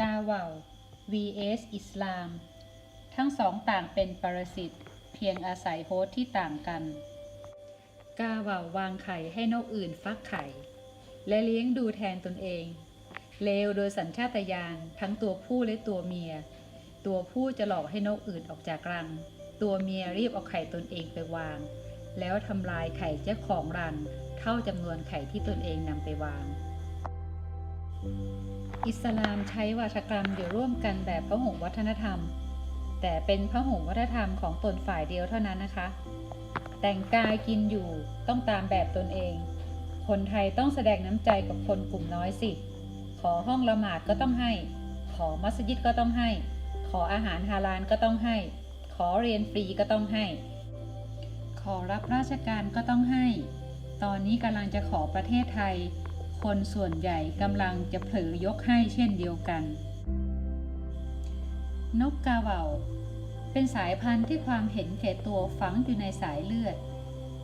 กาเว่า vs อิสลาม ทั้งสองต่างเป็นปรสิตเพียงอาศัยโฮสต์ที่ต่างกัน กาเว่าวางไข่ให้นกอื่นฟักไข่ และเลี้ยงดูแทนตนเอง เลวโดยสัญชาตญาณทั้งตัวผู้และตัวเมีย ตัวผู้จะหลอกให้นกอื่นออกจากรัง ตัวเมียรีบเอาไข่ตนเองไปวาง แล้วทำลายไข่เจ้าของรังเท่าจำนวนไข่ที่ตนเองนำไปวาง อิสลามใช้วาทกรรมอยู่ร่วมกันแบบพหุวัฒนธรรม แต่เป็นพหุวัฒนธรรมของตนฝ่ายเดียวเท่านั้นนะคะ แต่งกายกินอยู่ต้องตามแบบตนเอง คนไทยต้องแสดงน้ำใจกับคนกลุ่มน้อยสิ ขอห้องละหมาดก็ต้องให้ ขอมัสยิดก็ต้องให้ ขออาหารฮาลาลก็ต้องให้ ขอเรียนฟรีก็ต้องให้ ขอรับราชการก็ต้องให้ ตอนนี้กำลังจะขอประเทศไทย คนส่วนใหญ่กำลังจะเผลอยกให้เช่นเดียวกัน นกกาเหว่าเป็นสายพันธุ์ที่ความเห็นแก่ตัวฝังอยู่ในสายเลือด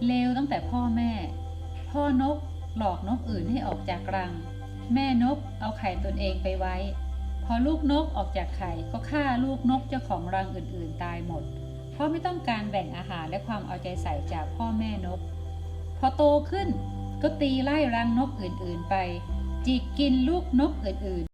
เลวตั้งแต่พ่อแม่ พ่อนกหลอกนกอื่นให้ออกจากรัง แม่นกเอาไข่ตนเองไปไว้ พอลูกนกออกจากไข่ก็ฆ่าลูกนกเจ้าของรังอื่นๆ ตายหมด เพราะไม่ต้องการแบ่งอาหารและความเอาใจใส่จากพ่อแม่นก พอโตขึ้น ก็ตีไล่รังนกอื่นๆไป จิกกินลูกนกอื่นๆ